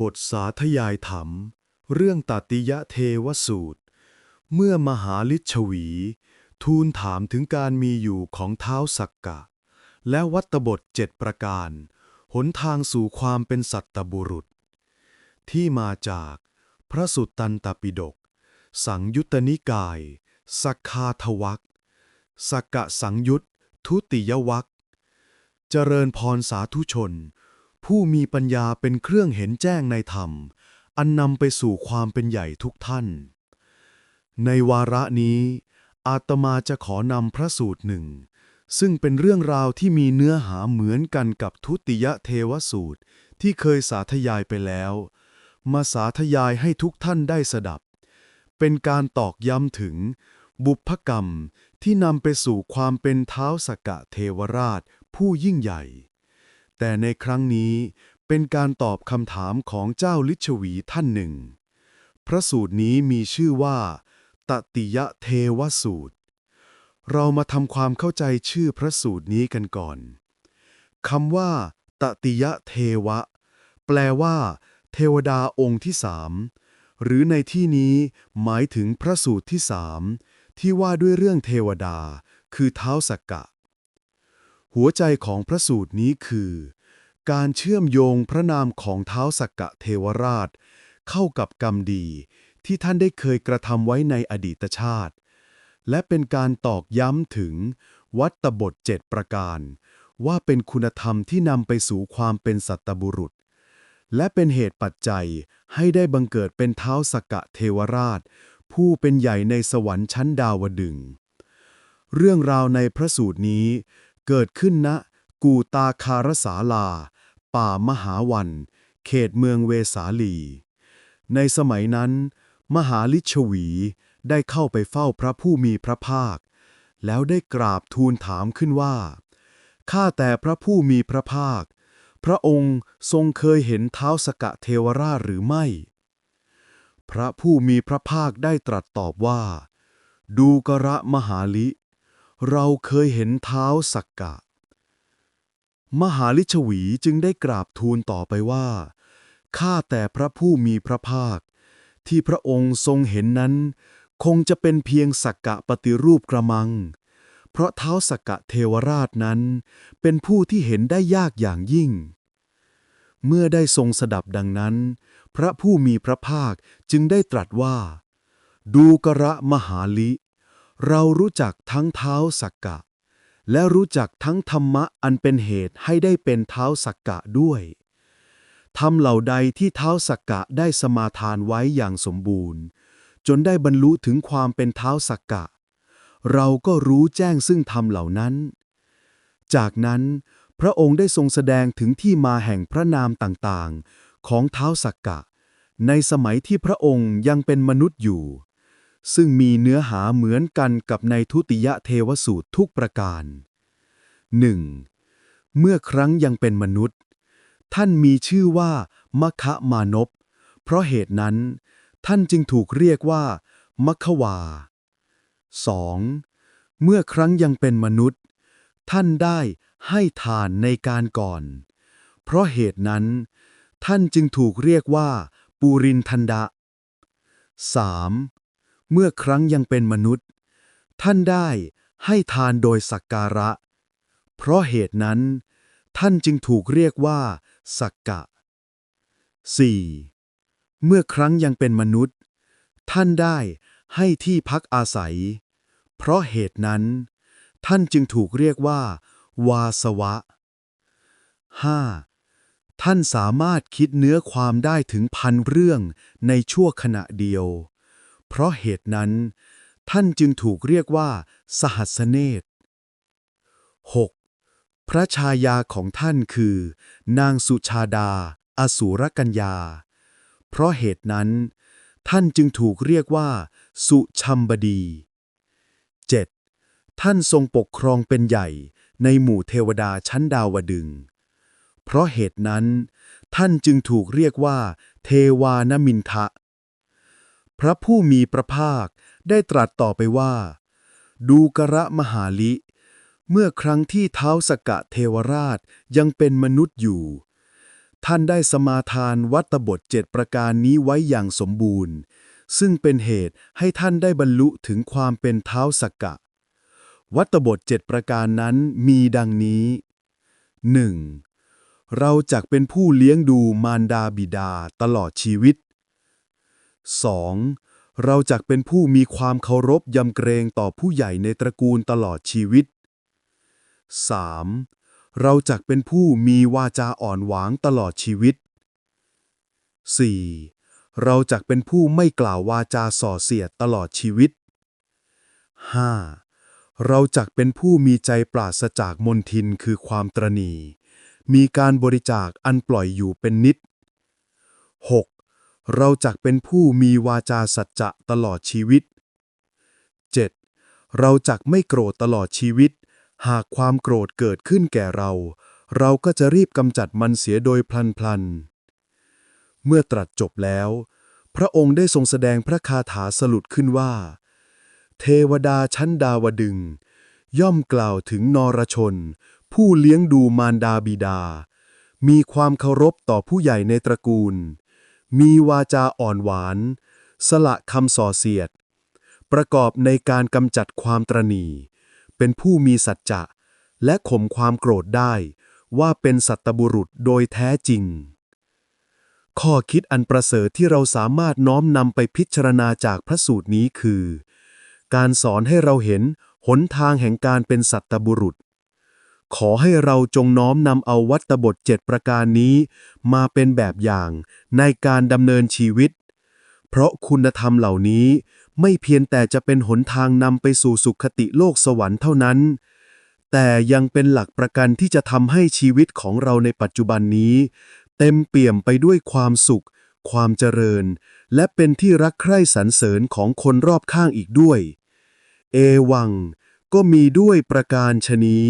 บทสาธยายธรรม เรื่องตติยะเทวสูตร เมื่อมหาลิชวี ทูลถามถึงการมีอยู่ของเท้าสักกะ และวัตบทเจ็ดประการ หนทางสู่ความเป็นสัตตบุรุษ ที่มาจากพระสุตตันตปิฎกสังยุตตนิกาย สักคาทวักสักกะสังยุตทุติยวักเจริญพรสาธุชน ผู้มีปัญญาเป็นเครื่องเห็นแจ้งในธรรม อันนำไปสู่ความเป็นใหญ่ทุกท่าน ในวาระนี้ อาตมาจะขอนำพระสูตรหนึ่ง ซึ่งเป็นเรื่องราวที่มีเนื้อหาเหมือนกันกับทุติยเทวสูตรที่เคยสาธยายไปแล้ว มาสาธยายให้ทุกท่านได้สดับ เป็นการตอกย้ำถึง บุพกรรมที่นำไปสู่ความเป็นเท้าสกกะเทวราชผู้ยิ่งใหญ่ แต่ในครั้งนี้เป็นการตอบคำถามของเจ้าลิชวีท่านหนึ่ง พระสูตรนี้มีชื่อว่า ตติยะเทวสูตร เรามาทำความเข้าใจชื่อพระสูตรนี้กันก่อนคำว่า ตติยะเทวะ แปลว่า เทวดาองค์ที่สามหรือในที่นี้หมายถึงพระสูตรที่สามที่ว่าด้วยเรื่องเทวดา คือเท้าสักกะ หัวใจของพระสูตรนี้คือ การเชื่อมโยงพระนามของเท้าสักกะเทวราช เข้ากับกรรมดีที่ท่านได้เคยกระทำไว้ในอดีตชาติ และเป็นการตอกย้ำถึงวัตบทเจ็ดประการ ว่าเป็นคุณธรรมที่นำไปสู่ความเป็นสัตบุรุษ และเป็นเหตุปัจจัยให้ได้บังเกิดเป็นเท้าสกกะเทวราช ผู้เป็นใหญ่ในสวรรค์ชั้นดาวดึง เรื่องราวในพระสูตรนี้ เกิดขึ้นณกูตาคารสาลา ป่ามหาวัน เขตเมืองเวสาลี ในสมัยนั้น มหาลิชวีได้เข้าไปเฝ้าพระผู้มีพระภาค แล้วได้กราบทูลถามขึ้นว่า ข้าแต่พระผู้มีพระภาค พระองค์ทรงเคยเห็นเท้าสกะเทวราชหรือไม่ พระผู้มีพระภาคได้ตรัสตอบว่า ดูกระมหาลิ เราเคยเห็นเท้าสักกะ มหาลิชวีจึงได้กราบทูลต่อไปว่า ข้าแต่พระผู้มีพระภาค ที่พระองค์ทรงเห็นนั้น คงจะเป็นเพียงสักกะปฏิรูปกระมัง เพราะเท้าสักกะเทวราชนั้น เป็นผู้ที่เห็นได้ยากอย่างยิ่ง เมื่อได้ทรงสดับดังนั้น พระผู้มีพระภาคจึงได้ตรัสว่า ดูกระมหาลิ เรารู้จักทั้งเท้าสักกะ และรู้จักทั้งธรรมะอันเป็นเหตุให้ได้เป็นเท้าสักกะด้วยทำเหล่าใดที่เท้าสักกะได้สมาทานไว้อย่างสมบูรณ์ จนได้บรรลุถึงความเป็นเท้าสักกะ เราก็รู้แจ้งซึ่งธรรมเหล่านั้น จากนั้นพระองค์ได้ทรงแสดงถึงที่มาแห่งพระนามต่างๆ ของเท้าสักกะ ในสมัยที่พระองค์ยังเป็นมนุษย์อยู่ ซึ่งมีเนื้อหาเหมือนกันกับในทุติยเทวสูตรทุกประการ 1. เมื่อครั้งยังเป็นมนุษย์ ท่านมีชื่อว่า มคะมานพ เพราะเหตุนั้น ท่านจึงถูกเรียกว่ามัคควา 2. เมื่อครั้งยังเป็นมนุษย์ ท่านได้ให้ทานในการก่อน เพราะเหตุนั้น ท่านจึงถูกเรียกว่า ปูรินทันดะ 3. เมื่อครั้งยังเป็นมนุษย์ ท่านได้ให้ทานโดยสักการะ เพราะเหตุนั้น ท่านจึงถูกเรียกว่า สักกะ 4. เมื่อครั้งยังเป็นมนุษย์ ท่านได้ให้ที่พักอาศัย เพราะเหตุนั้น ท่านจึงถูกเรียกว่า วาสวะ 5. ท่านสามารถคิดเนื้อความได้ถึงพันเรื่องในชั่วขณะเดียว เพราะเหตุนั้น ท่านจึงถูกเรียกว่า สหัสเนต 6. พระชายาของท่านคือ นางสุชาดา อสูรกัญญา เพราะเหตุนั้น ท่านจึงถูกเรียกว่า สุชัมบดี 7. ท่านทรงปกครองเป็นใหญ่ในหมู่เทวดาชั้นดาวดึง เพราะเหตุนั้น ท่านจึงถูกเรียกว่า เทวานมินทะ พระผู้มีพระภาคได้ตรัสต่อไปว่า ดูกระมหาลิ เมื่อครั้งที่เท้าสกกะเทวราชยังเป็นมนุษย์อยู่ ท่านได้สมาทานวัตบทเจ็ดประการนี้ไว้อย่างสมบูรณ์ ซึ่งเป็นเหตุให้ท่านได้บรรลุถึงความเป็นเท้าสกกะวัตบทเจ็ดประการนั้นมีดังนี้ 1. เราจักเป็นผู้เลี้ยงดูมารดาบิดาตลอดชีวิต 2. เราจักเป็นผู้มีความเคารพยำเกรงต่อผู้ใหญ่ในตระกูลตลอดชีวิต 3. เราจักเป็นผู้มีวาจาอ่อนหวางตลอดชีวิต 4. เราจักเป็นผู้ไม่กล่าววาจาส่อเสียดตลอดชีวิต 5. เราจักเป็นผู้มีใจปราศจากมนทินคือความตรณี มีการบริจาคอันปล่อยอยู่เป็นนิด 6. เราจักเป็นผู้มีวาจาสัจจะตลอดชีวิต 7. เราจักไม่โกรธตลอดชีวิต หากความโกรธเกิดขึ้นแก่เรา เราก็จะรีบกำจัดมันเสียโดยพลันพลันเมื่อตรัสจบแล้ว พระองค์ได้ทรงแสดงพระคาถาสลุดขึ้นว่า เทวดาชั้นดาวดึง ย่อมกล่าวถึงนรชน ผู้เลี้ยงดูมารดาบิดา มีความเคารพต่อผู้ใหญ่ในตระกูล มีวาจาอ่อนหวาน สละคำส่อเสียด ประกอบในการกำจัดความตรณีเป็นผู้มีสัจจะ และข่มความโกรธได้ ว่าเป็นสัตบุรุษโดยแท้จริง ข้อคิดอันประเสริฐที่เราสามารถน้อมนำไปพิจารณาจากพระสูตรนี้คือ การสอนให้เราเห็นหนทางแห่งการเป็นสัตบุรุษ ขอให้เราจงน้อมนำเอาวัตบทเจ็ดประการนี้ มาเป็นแบบอย่างในการดำเนินชีวิต เพราะคุณธรรมเหล่านี้ไม่เพียงแต่จะเป็นหนทางนำไปสู่สุขติโลกสวรรค์เท่านั้น แต่ยังเป็นหลักประกันที่จะทำให้ชีวิตของเราในปัจจุบันนี้ เต็มเปี่ยมไปด้วยความสุข ความเจริญ และเป็นที่รักใคร่สรรเสริญของคนรอบข้างอีกด้วย เอวัง ก็มีด้วยประการชนี้